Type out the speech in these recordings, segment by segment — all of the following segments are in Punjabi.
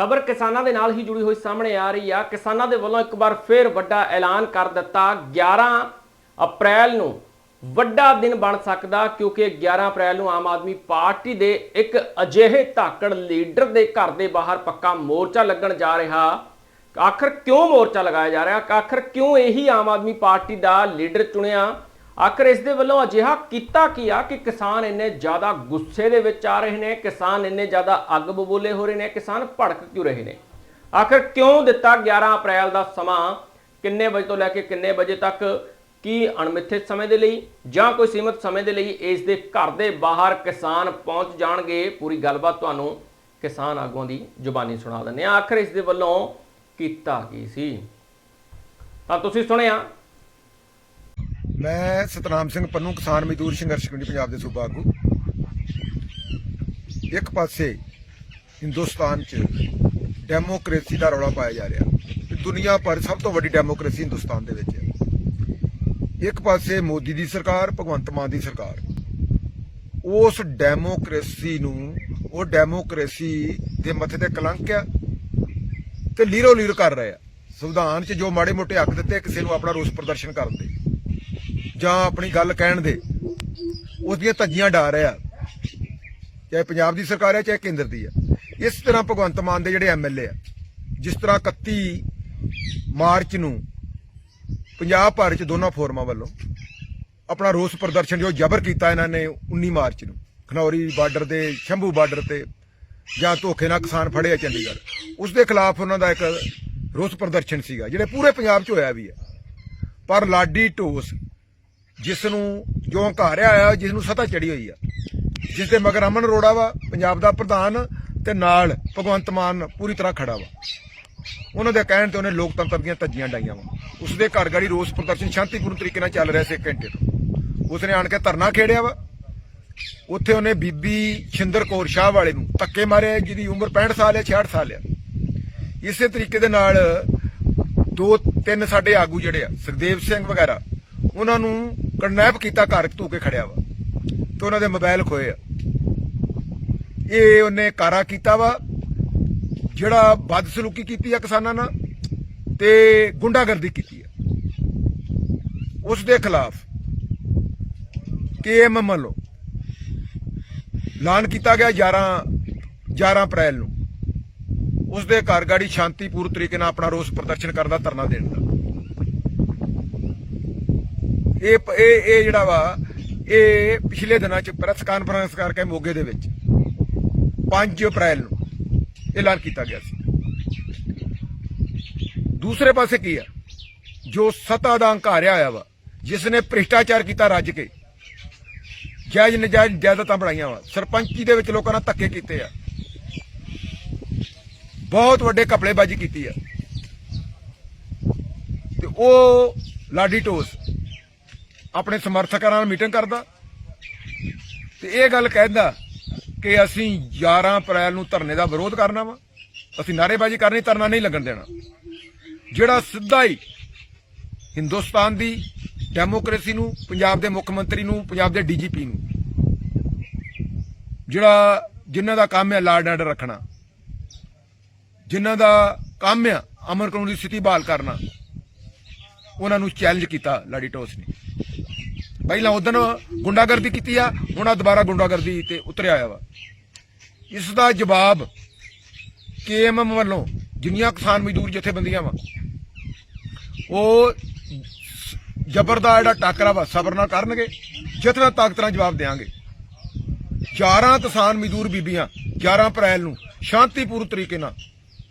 ਖਬਰ ਕਿਸਾਨਾਂ ਦੇ ਨਾਲ ਹੀ ਜੁੜੀ ਹੋਈ ਸਾਹਮਣੇ ਆ ਰਹੀ ਆ। ਕਿਸਾਨਾਂ ਦੇ ਵੱਲੋਂ ਇੱਕ ਵਾਰ ਫਿਰ ਵੱਡਾ ਐਲਾਨ ਕਰ ਦਿੱਤਾ। 11 ਅਪ੍ਰੈਲ ਨੂੰ ਵੱਡਾ ਦਿਨ ਬਣ ਸਕਦਾ, ਕਿਉਂਕਿ 11 ਅਪ੍ਰੈਲ ਨੂੰ ਆਮ ਆਦਮੀ ਪਾਰਟੀ ਦੇ ਇੱਕ ਅਜਿਹੇ ਧਾਕੜ ਲੀਡਰ ਦੇ ਘਰ ਦੇ ਬਾਹਰ ਪੱਕਾ ਮੋਰਚਾ ਲੱਗਣ ਜਾ ਰਿਹਾ। ਆਖਰ ਕਿਉਂ ਮੋਰਚਾ ਲਗਾਇਆ ਜਾ ਰਿਹਾ? ਆਖਰ ਕਿਉਂ ਇਹੀ ਆਮ ਆਦਮੀ ਪਾਰਟੀ ਦਾ ਲੀਡਰ ਚੁਣਿਆ? ਆਖਰ ਇਸ ਦੇ ਵੱਲੋਂ ਅਜਿਹਾ ਕੀਤਾ ਕੀ ਆ ਕਿ ਕਿਸਾਨ ਇੰਨੇ ਜ਼ਿਆਦਾ ਗੁੱਸੇ ਦੇ ਵਿੱਚ ਆ ਰਹੇ ਨੇ, ਕਿਸਾਨ ਇੰਨੇ ਜ਼ਿਆਦਾ ਅੱਗ ਬਬੂਲੇ ਹੋ ਰਹੇ ਨੇ, ਕਿਸਾਨ ਭੜਕ ਕਿਉਂ ਰਹੇ ਨੇ? ਆਖਰ ਕਿਉਂ ਦਿੱਤਾ 11 ਅਪ੍ਰੈਲ ਦਾ ਸਮਾਂ? ਕਿੰਨੇ ਵਜੇ ਤੋਂ ਲੈ ਕੇ ਕਿੰਨੇ ਵਜੇ ਤੱਕ? ਕੀ ਅਣਮਿੱਥੇ ਸਮੇਂ ਦੇ ਲਈ ਜਾਂ ਕੋਈ ਸੀਮਤ ਸਮੇਂ ਦੇ ਲਈ ਇਸ ਦੇ ਘਰ ਦੇ ਬਾਹਰ ਕਿਸਾਨ ਪਹੁੰਚ ਜਾਣਗੇ? ਪੂਰੀ ਗੱਲਬਾਤ ਤੁਹਾਨੂੰ ਕਿਸਾਨ ਆਗੂਆਂ ਦੀ ਜ਼ੁਬਾਨੀ ਸੁਣਾ ਦਿੰਦੇ ਆ ਆਖਰ ਇਸ ਦੇ ਵੱਲੋਂ ਕੀਤਾ ਕੀ ਸੀ? ਤਾਂ ਤੁਸੀਂ ਸੁਣਿਆ ਮੈਂ ਸਤਨਾਮ ਸਿੰਘ ਪੰਨੂ, ਕਿਸਾਨ ਮਜ਼ਦੂਰ ਸੰਘਰਸ਼ ਕਮੇਟੀ ਪੰਜਾਬ ਦੇ ਸੂਬਾ ਆਗੂ। ਇੱਕ ਪਾਸੇ ਹਿੰਦੁਸਤਾਨ 'ਚ ਡੈਮੋਕ੍ਰੇਸੀ ਦਾ ਰੌਲਾ ਪਾਇਆ ਜਾ ਰਿਹਾ ਕਿ ਦੁਨੀਆ ਭਰ ਸਭ ਤੋਂ ਵੱਡੀ ਡੈਮੋਕ੍ਰੇਸੀ ਹਿੰਦੁਸਤਾਨ ਦੇ ਵਿੱਚ ਹੈ। ਇੱਕ ਪਾਸੇ ਮੋਦੀ ਦੀ ਸਰਕਾਰ, ਭਗਵੰਤ ਮਾਨ ਦੀ ਸਰਕਾਰ। ਉਸ ਡੈਮੋਕ੍ਰੇਸੀ ਨੂੰ, ਉਹ ਡੈਮੋਕ੍ਰੇਸੀ ਦੇ ਮੱਥੇ ਤੇ ਕਲੰਕ ਆ ਤੇ ਲੀਰੋ ਲੀਰ ਕਰ ਰਹੇ। ਆ ਸੰਵਿਧਾਨ 'ਚ ਜੋ ਮਾੜੇ ਮੋਟੇ ਹੱਕ ਦਿੱਤੇ, ਕਿਸੇ ਨੂੰ ਆਪਣਾ ਰੋਸ ਪ੍ਰਦਰਸ਼ਨ ਕਰਨ ਦੇ। ਜਾਂ ਆਪਣੀ ਗੱਲ ਕਹਿਣ ਦੇ, ਉਸ ਦੀਆਂ ਧੱਜੀਆਂ ਡਾ ਰਿਹਾ ਚਾਹੇ ਪੰਜਾਬ ਦੀ ਸਰਕਾਰ ਹੈ, ਚਾਹੇ ਕੇਂਦਰ ਦੀ ਹੈ। ਇਸ ਤਰ੍ਹਾਂ ਭਗਵੰਤ ਮਾਨ ਦੇ ਜਿਹੜੇ ਐਮਐਲਏ ਆ, ਜਿਸ ਤਰ੍ਹਾਂ 31 ਮਾਰਚ ਨੂੰ ਪੰਜਾਬ ਭਰ ਚ ਦੋਨਾਂ ਫੋਰਮਾਂ ਵੱਲੋਂ ਆਪਣਾ ਰੋਸ ਪ੍ਰਦਰਸ਼ਨ ਜੋ ਜ਼ਬਰ ਕੀਤਾ ਇਹਨਾਂ ਨੇ 19 ਮਾਰਚ ਨੂੰ, ਖਨੌਰੀ ਬਾਰਡਰ ਦੇ ਸ਼ੰਭੂ ਬਾਰਡਰ ਤੇ, ਜਾਂ ਧੋਖੇ ਨਾਲ ਕਿਸਾਨ ਫੜੇ ਆ ਚੰਡੀਗੜ੍ਹ, ਉਸ ਦੇ ਖਿਲਾਫ ਉਹਨਾਂ ਦਾ ਇੱਕ ਰੋਸ ਪ੍ਰਦਰਸ਼ਨ ਸੀਗਾ, ਜਿਹੜੇ ਪੂਰੇ ਪੰਜਾਬ 'ਚ ਹੋਇਆ ਵੀ ਹੈ। ਪਰ ਲਾਡੀ ਢੋਸ ਜਿਸ ਨੂੰ ਜੋ ਹੰਕਾਰਿਆ ਆ ਜਿਸ ਨੂੰ ਸਤਾ ਚੜੀ ਹੋਈ ਆ। ਜਿਸ ਦੇ ਮਗਰ ਅਮਨ ਅਰੋੜਾ ਵਾ, ਪੰਜਾਬ ਦਾ ਪ੍ਰਧਾਨ ਤੇ ਨਾਲ ਭਗਵੰਤ ਮਾਨ ਪੂਰੀ ਤਰ੍ਹਾਂ ਖੜਾ ਵਾ। ਉਹਨਾਂ ਦੇ ਕਹਿਣ ਤੇ ਉਹਨੇ ਲੋਕਤੰਤਰ ਦੀਆਂ ਧੱਜੀਆਂ ਡਾਈਆਂ ਵਾ। ਉਸ ਦੇ ਘਰ ਗਾੜੀ ਰੋਸ ਪ੍ਰਦਰਸ਼ਨ ਸ਼ਾਂਤੀਪੂਰਨ ਤਰੀਕੇ ਨਾਲ ਚੱਲ ਰਿਹਾ ਸੀ ਇੱਕ ਘੰਟੇ ਤੋਂ। ਉਸਨੇ ਆਣ ਕੇ ਧਰਨਾ ਖੇੜਿਆ ਵਾ। ਉੱਥੇ ਉਹਨੇ ਬੀਬੀ ਛਿੰਦਰ ਕੌਰ ਸ਼ਾਹ ਵਾਲੇ ਨੂੰ ਧੱਕੇ ਮਾਰਿਆ ਜਿਹਦੀ ਉਮਰ 65 ਸਾਲ ਹੈ 66 ਸਾਲ ਹੈ। ਇਸੇ ਤਰੀਕੇ ਦੇ ਨਾਲ ਦੋ, ਤਿੰਨ ਸਾਡੇ ਆਗੂ ਜਿਹੜੇ ਆ, ਸੁਖਦੇਵ ਸਿੰਘ ਵਗੈਰਾ, ਉਹਨਾਂ ਨੂੰ ਕਿਡਨੈਪ ਕੀਤਾ, ਘਰ ਧੂ ਕੇ ਖੜਿਆ ਵਾ। ਤੇ ਉਹਨਾਂ ਦੇ ਮੋਬਾਈਲ ਖੋਏ ਆ। ਇਹ ਉਹਨੇ ਕਾਰਾ ਕੀਤਾ ਵਾ, ਜਿਹੜਾ ਬਦਸਲੂਕੀ ਕੀਤੀ ਆ ਕਿਸਾਨਾਂ ਨਾਲ ਤੇ ਗੁੰਡਾਗਰਦੀ ਕੀਤੀ ਆ। ਉਸ ਦੇ ਖਿਲਾਫ ਕੇਐਮ ਵੱਲੋਂ ਐਲਾਨ ਕੀਤਾ ਗਿਆ 11 11 ਅਪ੍ਰੈਲ ਨੂੰ। ਉਸ ਦੇ ਘਰ ਗਾੜੀ ਸ਼ਾਂਤੀਪੂਰਨ ਤਰੀਕੇ ਨਾਲ ਆਪਣਾ ਰੋਸ ਪ੍ਰਦਰਸ਼ਨ ਕਰਨ ਦਾ ਧਰਨਾ ਦੇਣ ਦਾ। ਇਹ ਇਹ ਇਹ ਜਿਹੜਾ ਵਾ, ਇਹ ਪਿਛਲੇ ਦਿਨਾਂ ਚ ਪ੍ਰੈਸ ਕਾਨਫਰੰਸ ਕਰਕੇ ਮੋਗੇ ਦੇ ਵਿੱਚ 5 ਅਪ੍ਰੈਲ ਨੂੰ ਐਲਾਨ ਕੀਤਾ ਗਿਆ ਸੀ। ਦੂਸਰੇ ਪਾਸੇ ਕੀ ਆ? ਜੋ ਸਤਾ ਦਾ ਹੰਕਾਰਿਆ ਆਇਆ ਵਾ, ਜਿਸ ਨੇ ਭ੍ਰਿਸ਼ਟਾਚਾਰ ਕੀਤਾ ਰੱਜ ਕੇ, ਜਾਇਜ਼ ਨਜਾਇਜ਼ ਜਾਇਦਾਦਾਂ ਬਣਾਈਆਂ ਵਾ, ਸਰਪੰਚੀ ਦੇ ਵਿੱਚ ਲੋਕਾਂ ਨਾਲ ਧੱਕੇ ਕੀਤੇ ਆ। ਬਹੁਤ ਵੱਡੇ ਕਪੜੇਬਾਜ਼ੀ ਕੀਤੀ ਆ। ਤੇ ਉਹ ਲਾਡੀ ਟੋਸ ਆਪਣੇ ਸਮਰਥਕਾਂ ਨਾਲ ਮੀਟਿੰਗ ਕਰਦਾ। ਤੇ ਇਹ ਗੱਲ ਕਹਿੰਦਾ ਕਿ ਅਸੀਂ 11 ਅਪ੍ਰੈਲ ਨੂੰ ਧਰਨੇ ਦਾ ਵਿਰੋਧ ਕਰਨਾ ਵਾ। ਅਸੀਂ ਨਾਰੇਬਾਜ਼ੀ ਕਰਨੀ, ਧਰਨਾ ਨਹੀਂ ਲੱਗਣ ਦੇਣਾ। ਜਿਹੜਾ ਸਿੱਧਾ ਹੀ ਹਿੰਦੁਸਤਾਨ ਦੀ ਡੈਮੋਕ੍ਰੇਸੀ ਨੂੰ, ਪੰਜਾਬ ਦੇ ਮੁੱਖ ਮੰਤਰੀ ਨੂੰ, ਪੰਜਾਬ ਦੇ ਡੀਜੀਪੀ ਨੂੰ, ਜਿਹੜਾ ਜਿਨ੍ਹਾਂ ਦਾ ਕੰਮ ਹੈ ਲਾਰਡ ਆਰਡਰ ਰੱਖਣਾ, ਜਿਨ੍ਹਾਂ ਦਾ ਕੰਮ ਹੈ ਅਮਨ ਕਾਨੂੰਨ ਦੀ ਸਥਿਤੀ ਬਹਾਲ ਕਰਨਾ, ਉਹਨਾਂ ਨੂੰ ਚੈਲੰਜ ਕੀਤਾ ਲਾਡੀ ਟੋਸ ਨੇ। ਪਹਿਲਾਂ ਉਦੋਂ ਗੁੰਡਾਗਰਦੀ ਕੀਤੀ ਆ, ਹੁਣ ਆ ਦੁਬਾਰਾ ਗੁੰਡਾਗਰਦੀ ਤੇ ਉਤਰਿਆ ਆਇਆ ਵਾ। ਇਸ ਦਾ ਜਵਾਬ ਕੇਐਮਐਮ ਵੱਲੋਂ ਜਿੰਨੀਆਂ ਕਿਸਾਨ ਮਜ਼ਦੂਰ ਜਥੇਬੰਦੀਆਂ ਵਾ, ਉਹ ਜ਼ਬਰ ਦਾ ਜਿਹੜਾ ਟਾਕਰਾ ਵਾ, ਸਬਰ ਨਾਲ ਕਰਨਗੇ ਜਿਤਨਾ ਤਾਕਤਾਂ ਜਵਾਬ ਦੇਾਂਗੇ। 11 ਕਿਸਾਨ ਮਜ਼ਦੂਰ ਬੀਬੀਆਂ 11 ਅਪ੍ਰੈਲ ਨੂੰ ਸ਼ਾਂਤੀਪੂਰਨ ਤਰੀਕੇ ਨਾਲ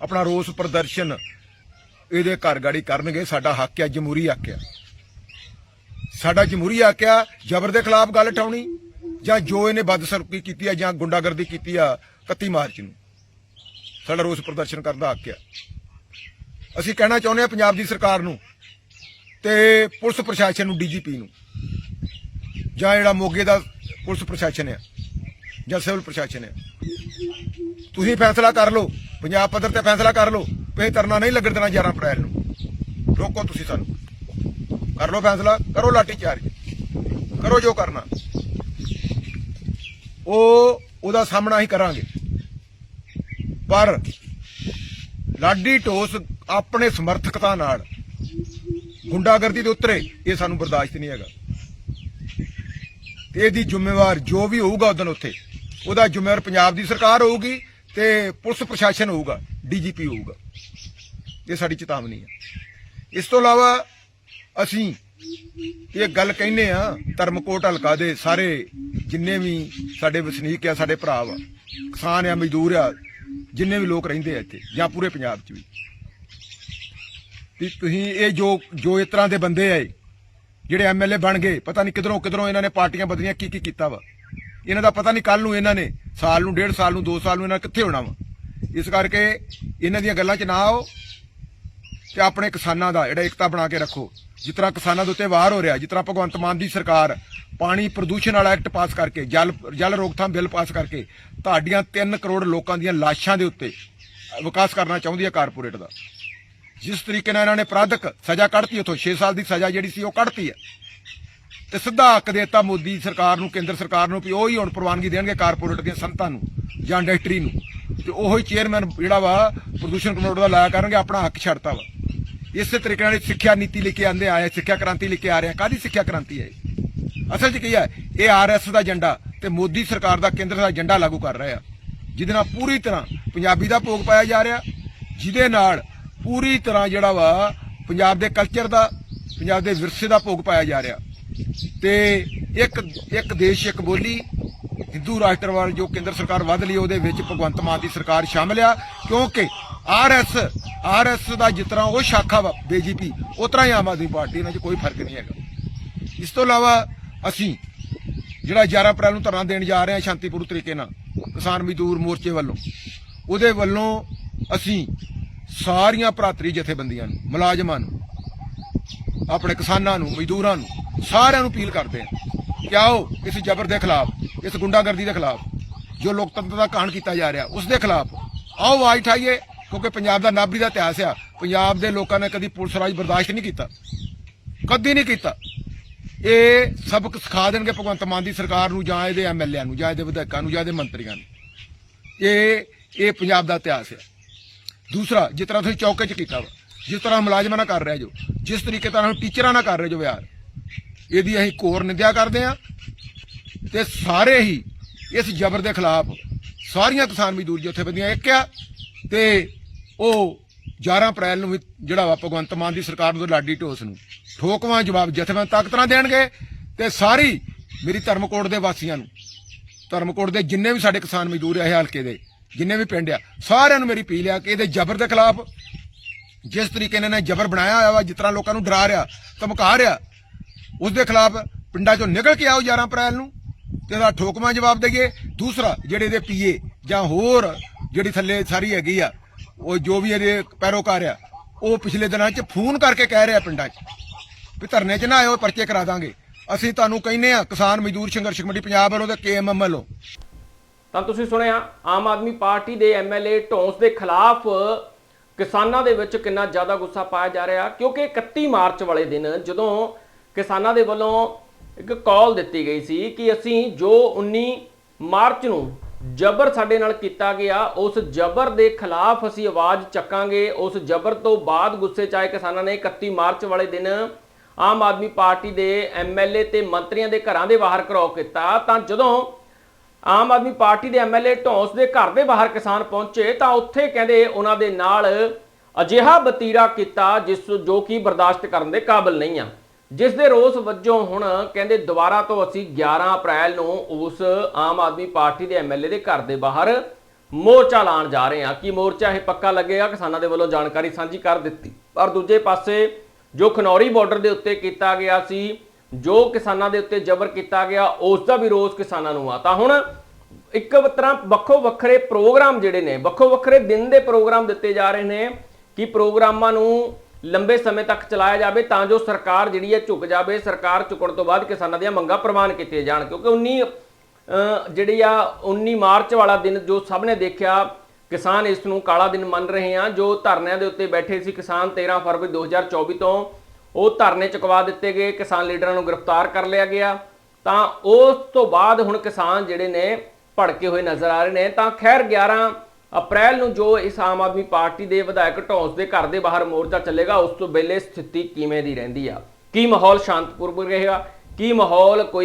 ਆਪਣਾ ਰੋਸ ਪ੍ਰਦਰਸ਼ਨ ਇਹਦੇ ਘਰ ਗਾੜੀ ਕਰਨਗੇ, ਸਾਡਾ ਹੱਕ ਹੈ, ਜਮਹੂਰੀ ਹੱਕ ਹੈ। ਸਾਡਾ ਜਮਹੂਰੀ ਆਕਿਆ ਜ਼ਬਰ ਦੇ ਖਿਲਾਫ ਗੱਲ ਉਠਾਉਣੀ ਜਾਂ ਜੋ ਇਹਨੇ ਬਦਸਲੂਕੀ ਕੀਤੀ ਆ, ਜਾਂ ਗੁੰਡਾਗਰਦੀ ਕੀਤੀ ਆ 31 ਮਾਰਚ ਨੂੰ। ਸਾਡਾ ਰੋਸ ਪ੍ਰਦਰਸ਼ਨ ਕਰਨ ਦਾ ਹੱਕ ਆ। ਅਸੀਂ ਕਹਿਣਾ ਚਾਹੁੰਦੇ ਆ ਪੰਜਾਬ ਦੀ ਸਰਕਾਰ ਨੂੰ ਤੇ ਪੁਲਿਸ ਪ੍ਰਸ਼ਾਸਨ ਨੂੰ, ਡੀਜੀਪੀ ਨੂੰ, ਜਾਂ ਜਿਹੜਾ ਮੋਗੇ ਦਾ ਪੁਲਿਸ ਪ੍ਰਸ਼ਾਸਨ ਆ, ਜਾਂ ਸਿਵਲ ਪ੍ਰਸ਼ਾਸਨ ਆ। ਤੁਸੀਂ ਫੈਸਲਾ ਕਰ ਲਓ, ਪੰਜਾਬ ਪੱਧਰ ਤੇ ਫੈਸਲਾ ਕਰ ਲਓ ਵੀ ਧਰਨਾ ਨਹੀਂ ਲੱਗਣ ਦੇਣਾ 11 ਅਪ੍ਰੈਲ ਨੂੰ। ਰੋਕੋ ਤੁਸੀਂ ਸਾਨੂੰ। ਕਰ ਲਓ ਫੈਸਲਾ, ਕਰੋ ਲਾਠੀ ਚਾਰਜ। ਕਰੋ ਜੋ ਕਰਨਾ। ਉਹ ਉਹਦਾ ਸਾਹਮਣਾ ਹੀ ਕਰਾਂਗੇ। ਪਰ ਲਾਡੀ ਢੋਸ ਆਪਣੇ ਸਮਰਥਕਤਾ ਨਾਲ ਗੁੰਡਾਗਰਦੀ ਦੇ ਉਤਰੇ ਇਹ ਸਾਨੂੰ ਬਰਦਾਸ਼ਤ ਨਹੀਂ ਹੈਗਾ। ਤੇ ਇਹਦੀ ਜ਼ਿੰਮੇਵਾਰ ਜੋ ਵੀ ਹੋਊਗਾ ਉਦੋਂ ਉੱਥੇ। ਉਹਦਾ ਜ਼ਿੰਮੇਵਾਰ ਪੰਜਾਬ ਦੀ ਸਰਕਾਰ ਹੋਊਗੀ ਤੇ ਪੁਲਿਸ ਪ੍ਰਸ਼ਾਸਨ ਹੋਊਗਾ, ਡੀਜੀਪੀ ਹੋਊਗਾ। ਇਹ ਸਾਡੀ ਚੇਤਾਵਨੀ ਹੈ। ਇਸ ਤੋਂ ਇਲਾਵਾ ਅਸੀਂ ਇਹ ਗੱਲ ਕਹਿੰਨੇ ਆ ਧਰਮਕੋਟ ਹਲਕਾ ਦੇ ਸਾਰੇ ਜਿੰਨੇ ਵੀ ਸਾਡੇ ਵਸਨੀਕ ਆ ਸਾਡੇ ਭਰਾ ਵਾ ਕਿਸਾਨ ਆ ਮਜ਼ਦੂਰ ਆ ਜਿੰਨੇ ਵੀ ਲੋਕ ਰਹਿੰਦੇ ਆ ਇੱਥੇ ਜਾਂ ਪੂਰੇ ਪੰਜਾਬ 'ਚ ਵੀ। ਵੀ ਤੁਸੀਂ ਇਹ ਜੋ ਜੋ ਇਸ ਤਰ੍ਹਾਂ ਦੇ ਬੰਦੇ ਆ ਇਹ, ਜਿਹੜੇ ਐਮਐਲਏ ਬਣ ਗਏ ਪਤਾ ਨਹੀਂ ਕਿਧਰੋਂ ਕਿਧਰੋਂ ਇਹਨਾਂ ਨੇ ਪਾਰਟੀਆਂ ਬਦਲੀਆਂ ਕੀ ਕੀ ਕੀਤਾ ਵਾ। ਇਹਨਾਂ ਦਾ ਪਤਾ ਨਹੀਂ ਕੱਲ ਨੂੰ ਇਹਨਾਂ ਨੇ ਸਾਲ ਨੂੰ ਡੇਢ ਸਾਲ ਨੂੰ 2 ਸਾਲ ਨੂੰ ਇਹਨਾਂ ਕਿੱਥੇ ਹੋਣਾ ਵਾ। ਇਸ ਕਰਕੇ ਇਹਨਾਂ ਦੀਆਂ ਗੱਲਾਂ 'ਚ ਨਾ ਆਓ ਤੇ ਆਪਣੇ ਕਿਸਾਨਾਂ ਦਾ ਜਿਹੜਾ ਇਕਤਾ ਬਣਾ ਕੇ ਰੱਖੋ। ਜਿਸ ਤਰ੍ਹਾਂ ਕਿਸਾਨਾਂ ਦੇ ਉੱਤੇ ਵਾਰ ਹੋ ਰਿਹਾ, ਜਿਸ ਤਰ੍ਹਾਂ ਭਗਵੰਤ ਮਾਨ ਦੀ ਸਰਕਾਰ ਪਾਣੀ ਪ੍ਰਦੂਸ਼ਣ ਵਾਲਾ ਐਕਟ ਪਾਸ ਕਰਕੇ, ਜਲ ਜਲ ਰੋਕਥਾਮ ਬਿੱਲ ਪਾਸ ਕਰਕੇ ਤੁਹਾਡੀਆਂ 3 ਕਰੋੜ ਲੋਕਾਂ ਦੀਆਂ ਲਾਸ਼ਾਂ ਦੇ ਉੱਤੇ ਵਿਕਾਸ ਕਰਨਾ ਚਾਹੁੰਦੀ ਹੈ ਕਾਰਪੋਰੇਟ ਦਾ। ਜਿਸ ਤਰੀਕੇ ਨਾਲ ਇਹਨਾਂ ਨੇ ਅਪਰਾਧਕ ਸਜ਼ਾ ਕੱਢਤੀ, ਉਥੋਂ 6 ਸਾਲ ਦੀ ਸਜ਼ਾ ਜਿਹੜੀ ਸੀ ਉਹ ਕੱਢਤੀ ਹੈ। ਤੇ ਸਿੱਧਾ ਹੱਕ ਦੇਤਾ ਮੋਦੀ ਸਰਕਾਰ ਨੂੰ, ਕੇਂਦਰ ਸਰਕਾਰ ਨੂੰ ਵੀ ਉਹ ਹੀ ਹੁਣ ਪ੍ਰਵਾਨਗੀ ਦੇਣਗੇ ਕਾਰਪੋਰੇਟ ਦੀਆਂ ਸੰਤਾਂ ਨੂੰ ਜਾਂ ਇੰਡਸਟਰੀ ਨੂੰ। ਤੇ ਉਹੀ ਚੇਅਰਮੈਨ ਜਿਹੜਾ ਵਾ ਪ੍ਰਦੂਸ਼ਣ ਕੰਟਰੋਲ ਦਾ ਲਾਇਆ ਕਰਨਗੇ, ਆਪਣਾ ਹੱਕ ਛੱਡਤਾ ਵਾ। ਇਸੇ ਤਰੀਕੇ ਨਾਲ ਸਿੱਖਿਆ ਨੀਤੀ ਲੈ ਕੇ ਆਂਦੇ ਆਏ ਸਿੱਖਿਆ ਕ੍ਰਾਂਤੀ ਲੈ ਕੇ ਆ ਰਹੇ ਆ। ਕਾਦੀ ਸਿੱਖਿਆ ਕ੍ਰਾਂਤੀ ਹੈ ਅਸਲ 'ਚ ਕੀ ਹੈ? ਇਹ ਆਰਐਸ ਦਾ ਏਜੰਡਾ ਤੇ ਮੋਦੀ ਸਰਕਾਰ ਦਾ ਕੇਂਦਰ ਦਾ ਏਜੰਡਾ ਲਾਗੂ ਕਰ ਰਿਹਾ ਜਿਹਦੇ ਨਾਲ ਪੂਰੀ ਤਰ੍ਹਾਂ ਪੰਜਾਬੀ ਦਾ ਭੋਗ ਪਾਇਆ ਜਾ ਰਿਹਾ। ਜਿਹਦੇ ਨਾਲ ਪੂਰੀ ਤਰ੍ਹਾਂ ਜਿਹੜਾ ਵਾ ਪੰਜਾਬ ਦੇ ਕਲਚਰ ਦਾ, ਪੰਜਾਬ ਦੇ ਵਿਰਸੇ ਦਾ ਭੋਗ ਪਾਇਆ ਜਾ ਰਿਹਾ। ਤੇ ਇੱਕ ਇੱਕ ਦੇਸ਼, ਇੱਕ ਬੋਲੀ, ਹਿੰਦੂ ਰਾਸ਼ਟਰਵਾਦ ਜੋ ਕੇਂਦਰ ਸਰਕਾਰ ਵੱਧ ਲਈ, ਉਹਦੇ ਵਿੱਚ ਭਗਵੰਤ ਮਾਨ ਦੀ ਸਰਕਾਰ ਸ਼ਾਮਲ ਆ। ਕਿਉਂਕਿ ਆਰਐਸ ਆਰਐਸ ਦਾ ਜਿਸ ਤਰ੍ਹਾਂ ਉਹ ਸ਼ਾਖਾ ਵਾ ਬੀਜੇਪੀ ਉਸ ਤਰ੍ਹਾਂ ਹੀ ਆਮ ਆਦਮੀ ਪਾਰਟੀ ਨਾਲ ਕੋਈ ਫ਼ਰਕ ਨਹੀਂ ਹੈਗਾ। ਇਸ ਤੋਂ ਇਲਾਵਾ ਅਸੀਂ ਜਿਹੜਾ 11 ਅਪ੍ਰੈਲ ਨੂੰ ਧਰਨਾ ਦੇਣ ਜਾ ਰਹੇ ਹਾਂ ਸ਼ਾਂਤੀਪੂਰਨ ਤਰੀਕੇ ਨਾਲ, ਕਿਸਾਨ ਮਜ਼ਦੂਰ ਮੋਰਚੇ ਵੱਲੋਂ, ਉਹਦੇ ਵੱਲੋਂ ਅਸੀਂ ਸਾਰੀਆਂ ਭਰਾਤਰੀ ਜਥੇਬੰਦੀਆਂ ਨੂੰ, ਮੁਲਾਜ਼ਮਾਂ ਨੂੰ, ਆਪਣੇ ਕਿਸਾਨਾਂ ਨੂੰ, ਮਜ਼ਦੂਰਾਂ ਨੂੰ, ਸਾਰਿਆਂ ਨੂੰ ਅਪੀਲ ਕਰਦੇ ਹਾਂ ਕਿ ਆਓ ਇਸ ਜ਼ਬਰ ਦੇ ਖਿਲਾਫ, ਇਸ ਗੁੰਡਾਗਰਦੀ ਦੇ ਖਿਲਾਫ, ਜੋ ਲੋਕਤੰਤਰ ਦਾ ਕਾਣ ਕੀਤਾ ਜਾ ਰਿਹਾ, ਉਸ ਦੇ ਖਿਲਾਫ ਆਓ ਆਵਾਜ਼ ਉਠਾਈਏ ਕਿਉਂਕਿ ਪੰਜਾਬ ਦਾ ਨਾਬਰੀ ਦਾ ਇਤਿਹਾਸ ਆ। ਪੰਜਾਬ ਦੇ ਲੋਕਾਂ ਨੇ ਕਦੀ ਪੁਲਿਸ ਰਾਜ ਬਰਦਾਸ਼ਤ ਨਹੀਂ ਕੀਤਾ। ਕਦੀ ਨਹੀਂ ਕੀਤਾ। ਇਹ ਸਬਕ ਸਿਖਾ ਦੇਣਗੇ ਭਗਵੰਤ ਮਾਨ ਦੀ ਸਰਕਾਰ ਨੂੰ ਜਾਂ ਇਹਦੇ ਐਮਐਲਏ ਨੂੰ, ਜਾਂ ਇਹਦੇ ਵਿਧਾਇਕਾਂ ਨੂੰ, ਜਾਂ ਇਹਦੇ ਮੰਤਰੀਆਂ ਨੂੰ। ਇਹ ਇਹ ਪੰਜਾਬ ਦਾ ਇਤਿਹਾਸ ਹੈ ਦੂਸਰਾ, ਜਿਸ ਤਰ੍ਹਾਂ ਤੁਸੀਂ ਚੌਕੇ 'ਚ ਕੀਤਾ ਵਾ, ਜਿਸ ਤਰ੍ਹਾਂ ਮੁਲਾਜ਼ਮਾਂ ਨਾਲ ਕਰ ਰਹੇ ਜੋ, ਜਿਸ ਤਰੀਕੇ ਨਾਲ ਟੀਚਰਾਂ ਨਾਲ ਕਰ ਰਹੇ ਜੋ ਵਿਹਾਰ, ਇਹਦੀ ਅਸੀਂ ਘੋਰ ਨਿੰਦਿਆ ਕਰਦੇ ਆ ਤੇ ਸਾਰੇ ਹੀ ਇਸ ਜ਼ਬਰ ਦੇ ਖਿਲਾਫ ਸਾਰੀਆਂ ਕਿਸਾਨ ਮਜ਼ਦੂਰ ਜਥੇਬੰਦੀਆਂ ਇੱਕ ਆ ਤੇ ਉਹ 11 ਅਪ੍ਰੈਲ ਨੂੰ ਵੀ ਜਿਹੜਾ ਵਾ ਭਗਵੰਤ ਮਾਨ ਦੀ ਸਰਕਾਰ ਨੂੰ ਲਾਡੀ ਢੋਸ ਨੂੰ ਠੋਕਵਾਂ, ਜਵਾਬ ਜਥੇਬੰਦ ਤਾਕਤਾਂ ਦੇਣਗੇ ਤੇ ਸਾਰੀ ਮੇਰੀ ਧਰਮਕੋਟ ਦੇ ਵਾਸੀਆਂ ਨੂੰ, ਧਰਮਕੋਟ ਦੇ ਜਿੰਨੇ ਵੀ ਸਾਡੇ ਕਿਸਾਨ ਮਜ਼ਦੂਰ ਆ ਇਹ ਹਲਕੇ ਦੇ, ਜਿੰਨੇ ਵੀ ਪਿੰਡ ਆ, ਸਾਰਿਆਂ ਨੂੰ ਮੇਰੀ ਅਪੀਲ ਆ ਕਿ ਇਹਦੇ ਜ਼ਬਰ ਦੇ ਖਿਲਾਫ ਜਿਸ ਤਰੀਕੇ ਨਾਲ ਇਹਨਾਂ ਨੇ ਜ਼ਬਰ ਬਣਾਇਆ ਹੋਇਆ ਵਾ, ਜਿਸ ਤਰ੍ਹਾਂ ਲੋਕਾਂ ਨੂੰ ਡਰਾ ਰਿਹਾ, ਧਮਕਾ ਰਿਹਾ ਉਸ ਦੇ ਖਿਲਾਫ ਪਿੰਡਾਂ ਚੋਂ ਨਿਕਲ ਕੇ ਆਓ 11 ਅਪ੍ਰੈਲ ਨੂੰ ਤੇ ਇਹਦਾ ਠੋਕਵਾਂ ਜਵਾਬ ਦੇਈਏ। ਦੂਸਰਾ, ਜਿਹੜੇ ਇਹਦੇ ਪੀਏ ਜਾਂ ਹੋਰ ਜਿਹੜੀ ਥੱਲੇ ਸਾਰੀ ਹੈਗੀ ਆ ਉਹ ਜੋ ਵੀ ਇਹਦੇ ਪੈਰੋਕਾਰ ਆ, ਉਹ ਪਿਛਲੇ ਦਿਨਾਂ 'ਚ ਫੋਨ ਕਰਕੇ ਕਹਿ ਰਿਹਾ ਪਿੰਡਾਂ 'ਚ ਵੀ ਧਰਨੇ 'ਚ ਨਾ ਆਇਓ, ਪਰਚੇ ਕਰਾ ਦਾਂਗੇ। ਅਸੀਂ ਤੁਹਾਨੂੰ ਕਹਿੰਨੇ ਆ ਕਿਸਾਨ ਮਜ਼ਦੂਰ ਸੰਘਰਸ਼ ਕਮੇਟੀ ਪੰਜਾਬ ਵੱਲੋਂ ਤੇ ਕੇਐਮਐਮ ਵੱਲੋਂ ਤਾਂ ਤੁਸੀਂ ਸੁਣਿਆ, ਆਮ ਆਦਮੀ ਪਾਰਟੀ ਦੇ ਐਮਐਲਏ ਢੋਂਸ ਦੇ ਖਿਲਾਫ ਕਿਸਾਨਾਂ ਦੇ ਵਿੱਚ ਕਿੰਨਾ ਜ਼ਿਆਦਾ ਗੁੱਸਾ ਪਾਇਆ ਜਾ ਰਿਹਾ, ਕਿਉਂਕਿ 31 ਮਾਰਚ ਵਾਲੇ ਦਿਨ ਜਦੋਂ ਕਿਸਾਨਾਂ ਦੇ ਵੱਲੋਂ ਇੱਕ ਕਾਲ ਦਿੱਤੀ ਗਈ ਸੀ ਕਿ ਅਸੀਂ ਜੋ 19 ਮਾਰਚ ਨੂੰ ਜ਼ਬਰ ਸਾਡੇ ਨਾਲ ਕੀਤਾ ਗਿਆ, ਉਸ ਜ਼ਬਰ ਦੇ ਖਿਲਾਫ ਅਸੀਂ ਆਵਾਜ਼ ਚੱਕਾਂਗੇ। ਉਸ ਜ਼ਬਰ ਤੋਂ ਬਾਅਦ ਗੁੱਸੇ ਚ ਆਏ ਕਿਸਾਨਾਂ ਨੇ 31 ਮਾਰਚ ਵਾਲੇ ਦਿਨ ਆਮ ਆਦਮੀ ਪਾਰਟੀ ਦੇ ਐਮਐਲਏ ਤੇ ਮੰਤਰੀਆਂ ਦੇ ਘਰਾਂ ਦੇ ਬਾਹਰ ਘਰਾਓ ਕੀਤਾ। ਤਾਂ ਜਦੋਂ ਆਮ ਆਦਮੀ ਪਾਰਟੀ ਦੇ ਐਮਐਲਏ ਢੌਂਸ ਦੇ ਘਰ ਦੇ ਬਾਹਰ ਕਿਸਾਨ ਪਹੁੰਚੇ, ਤਾਂ ਉੱਥੇ ਕਹਿੰਦੇ ਉਹਨਾਂ ਦੇ ਨਾਲ ਅਜਿਹਾ ਬਤੀਰਾ ਕੀਤਾ, ਜਿਸ ਜੋ ਕਿ ਬਰਦਾਸ਼ਤ ਕਰਨ ਦੇ ਕਾਬਿਲ ਨਹੀਂ ਆ। ਜਿਸ ਦੇ ਰੋਸ ਵਜੋਂ ਹੁਣ ਕਹਿੰਦੇ ਦੁਬਾਰਾ ਤੋਂ ਅਸੀਂ 11 ਅਪ੍ਰੈਲ ਨੂੰ ਉਸ ਆਮ ਆਦਮੀ ਪਾਰਟੀ ਦੇ ਐਮਐਲਏ ਦੇ ਘਰ ਦੇ ਬਾਹਰ ਮੋਰਚਾ ਲਾਣ ਜਾ ਰਹੇ ਹਾਂ। ਕਿ ਮੋਰਚਾ ਇਹ ਪੱਕਾ ਲੱਗੇਗਾ? ਕਿਸਾਨਾਂ ਦੇ ਵੱਲੋਂ ਜਾਣਕਾਰੀ ਸਾਂਝੀ ਕਰ ਦਿੱਤੀ। ਪਰ ਦੂਜੇ ਪਾਸੇ ਜੋ ਖਨੌਰੀ ਬਾਰਡਰ ਦੇ ਉੱਤੇ ਕੀਤਾ ਗਿਆ ਸੀ, ਜੋ ਕਿਸਾਨਾਂ ਦੇ ਉੱਤੇ ਜ਼ਬਰ ਕੀਤਾ ਗਿਆ, ਉਸ ਦਾ ਵੀ ਰੋਸ ਕਿਸਾਨਾਂ ਨੂੰ ਆ। ਤਾਂ ਹੁਣ ਇੱਕ ਤਰ੍ਹਾਂ ਵੱਖੋ ਵੱਖਰੇ ਪ੍ਰੋਗਰਾਮ ਜਿਹੜੇ ਨੇ, ਵੱਖੋ ਵੱਖਰੇ ਦਿਨ ਦੇ ਪ੍ਰੋਗਰਾਮ ਦਿੱਤੇ ਜਾ ਰਹੇ ਨੇ ਕਿ ਪ੍ਰੋਗਰਾਮਾਂ ਨੂੰ ਲੰਬੇ ਸਮੇਂ ਤੱਕ ਚਲਾਇਆ ਜਾਵੇ ਤਾਂ ਜੋ ਸਰਕਾਰ ਜਿਹੜੀ ਹੈ ਝੁਕ ਜਾਵੇ। ਸਰਕਾਰ ਝੁਕਣ ਤੋਂ ਬਾਅਦ ਕਿਸਾਨਾਂ ਦੀਆਂ ਮੰਗਾਂ ਪ੍ਰਵਾਨ ਕੀਤੀਆਂ ਜਾਣ। ਕਿਉਂਕਿ 19 ਜਿਹੜੀ ਆ 19 ਮਾਰਚ ਵਾਲਾ ਦਿਨ ਜੋ ਸਭ ਨੇ ਦੇਖਿਆ, ਕਿਸਾਨ ਇਸ ਨੂੰ ਕਾਲਾ ਦਿਨ ਮੰਨ ਰਹੇ ਆ। ਜੋ ਧਰਨਿਆਂ ਦੇ ਉੱਤੇ ਬੈਠੇ ਸੀ ਕਿਸਾਨ 13 ਫਰਵਰੀ 2024 ਤੋਂ, ਉਹ ਧਰਨੇ ਚੁਕਵਾ ਦਿੱਤੇ ਗਏ। ਕਿਸਾਨ ਲੀਡਰਾਂ ਨੂੰ ਗ੍ਰਿਫਤਾਰ ਕਰ ਲਿਆ ਗਿਆ। ਤਾਂ ਉਸ ਤੋਂ ਬਾਅਦ ਹੁਣ ਕਿਸਾਨ ਜਿਹੜੇ ਨੇ ਭੜਕੇ ਹੋਏ ਨਜ਼ਰ ਆ ਰਹੇ ਨੇ। ਤਾਂ ਖੈਰ 11 ਅਪ੍ਰੈਲ ਨੂੰ ਜੋ ਇਸ ਆਮ ਆਦਮੀ ਪਾਰਟੀ ਦੇ ਵਿਧਾਇਕ ਢੌਂਸ ਦੇ ਘਰ ਦੇ ਬਾਹਰ ਮੋਰਚਾ ਚੱਲੇਗਾ, ਉਸ ਤੋਂ ਵੇਲੇ ਸਥਿਤੀ ਕਿਵੇਂ ਦੀ ਰਹਿੰਦੀ ਆ? ਕੀ ਮਾਹੌਲ ਸ਼ਾਂਤਪੂਰਵਕ ਰਹੇਗਾ ਕੀ ਮਾਹੌਲ ਕੋਈ